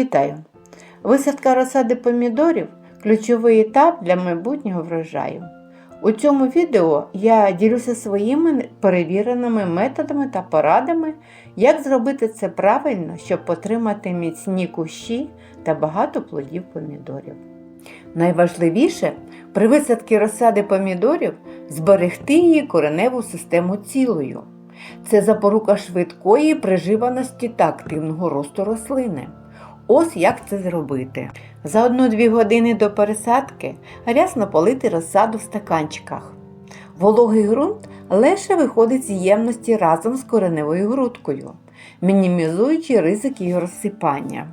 Вітаю! Висадка розсади помідорів ключовий етап для майбутнього врожаю. У цьому відео я ділюся своїми перевіреними методами та порадами, як зробити це правильно, щоб отримати міцні кущі та багато плодів помідорів. Найважливіше при висадці розсади помідорів зберегти її кореневу систему цілою. Це запорука швидкої приживаності та активного росту рослини. Ось як це зробити. За 1-2 години до пересадки рясно полити розсаду в стаканчиках. Вологий ґрунт легше виходить з ємності разом з кореневою грудкою, мінімізуючи ризик її розсипання.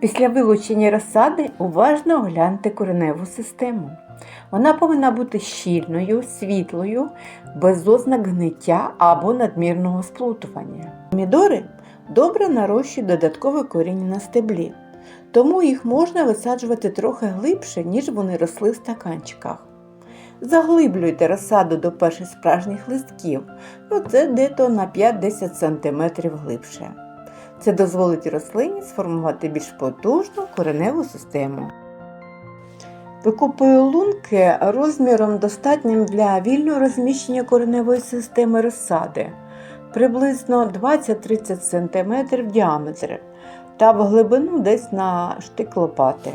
Після вилучення розсади уважно огляньте кореневу систему. Вона повинна бути щільною, світлою, без ознак гниття або надмірного сплутування. Помідори добре нарощують додаткове коріння на стеблі, тому їх можна висаджувати трохи глибше, ніж вони росли в стаканчиках. Заглиблюйте розсаду до перших справжніх листків, ну це дето на 5-10 см глибше. Це дозволить рослині сформувати більш потужну кореневу систему. Викопую лунки розміром достатнім для вільного розміщення кореневої системи розсади приблизно 20-30 см в діаметрі та в глибину десь на штик лопати.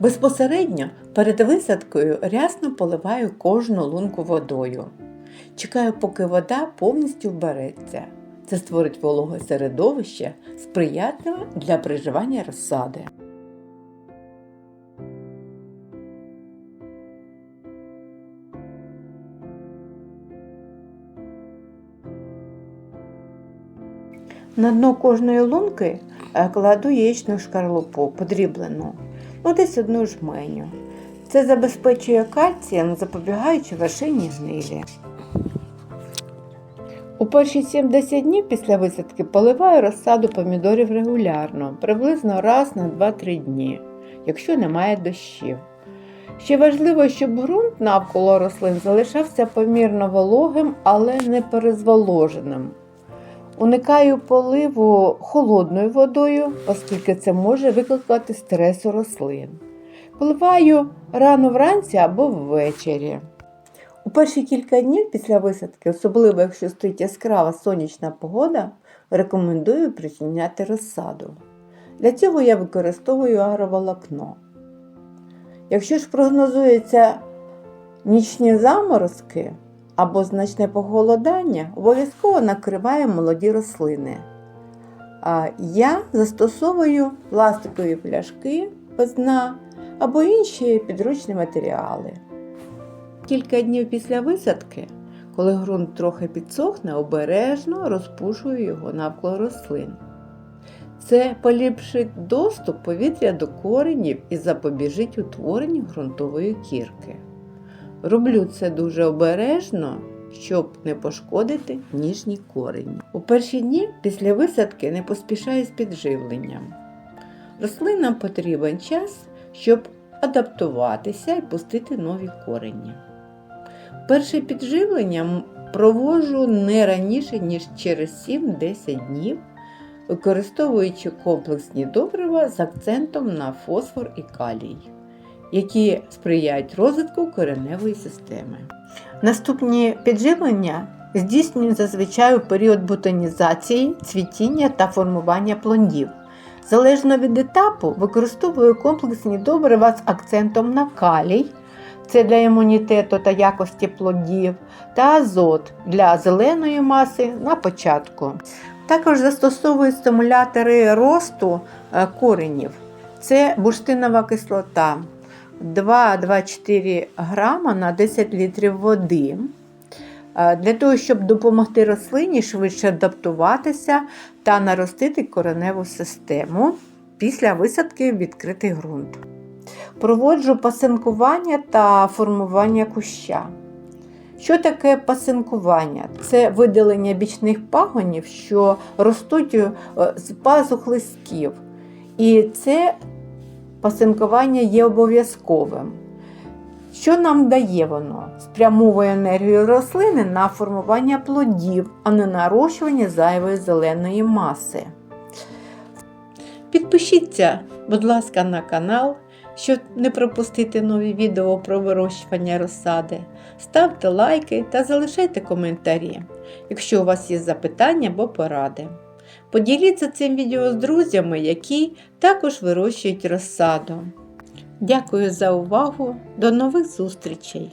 Безпосередньо перед висадкою рясно поливаю кожну лунку водою. Чекаю, поки вода повністю вбереться. Це створить вологе середовище, сприятливе для приживання розсади. На дно кожної лунки е, кладу яєчну шкарлупу подріблену, ну десь одну жменю. Це забезпечує кальцієм, запобігаючи вершині гнилі. У перші 7-10 днів після висадки поливаю розсаду помідорів регулярно, приблизно раз на 2-3 дні, якщо немає дощів. Ще важливо, щоб ґрунт навколо рослин залишався помірно вологим, але не перезволоженим. Уникаю поливу холодною водою, оскільки це може викликати стрес у рослин. Поливаю рано вранці або ввечері. У перші кілька днів після висадки, особливо якщо стоїть яскрава сонячна погода, рекомендую причиняти розсаду. Для цього я використовую агроволокно. Якщо ж прогнозується нічні заморозки або значне похолодання, обов'язково накриваю молоді рослини. А Я застосовую пластикові пляшки без дна або інші підручні матеріали. Кілька днів після висадки, коли ґрунт трохи підсохне, обережно розпушую його навколо рослин. Це поліпшить доступ повітря до коренів і запобіжить утворенню ґрунтової кірки. Роблю це дуже обережно, щоб не пошкодити ніжні корені. У перші дні після висадки не поспішаю з підживленням. Рослинам потрібен час, щоб адаптуватися і пустити нові корені. Перше підживлення проводжу не раніше, ніж через 7-10 днів, використовуючи комплексні добрива з акцентом на фосфор і калій, які сприяють розвитку кореневої системи. Наступні підживлення здійснюють зазвичай у період бутонізації, цвітіння та формування плодів. Залежно від етапу, використовую комплексні добрива з акцентом на калій. Це для імунітету та якості плодів, та азот для зеленої маси на початку. Також застосовують стимулятори росту е, коренів. Це бурштинова кислота 2-2,4 грама на 10 літрів води. Е, Для того, щоб допомогти рослині швидше адаптуватися та наростити кореневу систему після висадки в відкритий ґрунт. Проводжу пасинкування та формування куща. Що таке пасинкування? Це видалення бічних пагонів, що ростуть е, з пазух листків. І це пасинкування є обов'язковим. Що нам дає воно? Спрямовує енергію рослини на формування плодів, а не нарощування зайвої зеленої маси. Підпишіться, будь ласка, на канал, щоб не пропустити нові відео про вирощування розсади. Ставте лайки та залишайте коментарі, якщо у вас є запитання або поради. Поділіться цим відео з друзями, які також вирощують розсаду. Дякую за увагу. До нових зустрічей!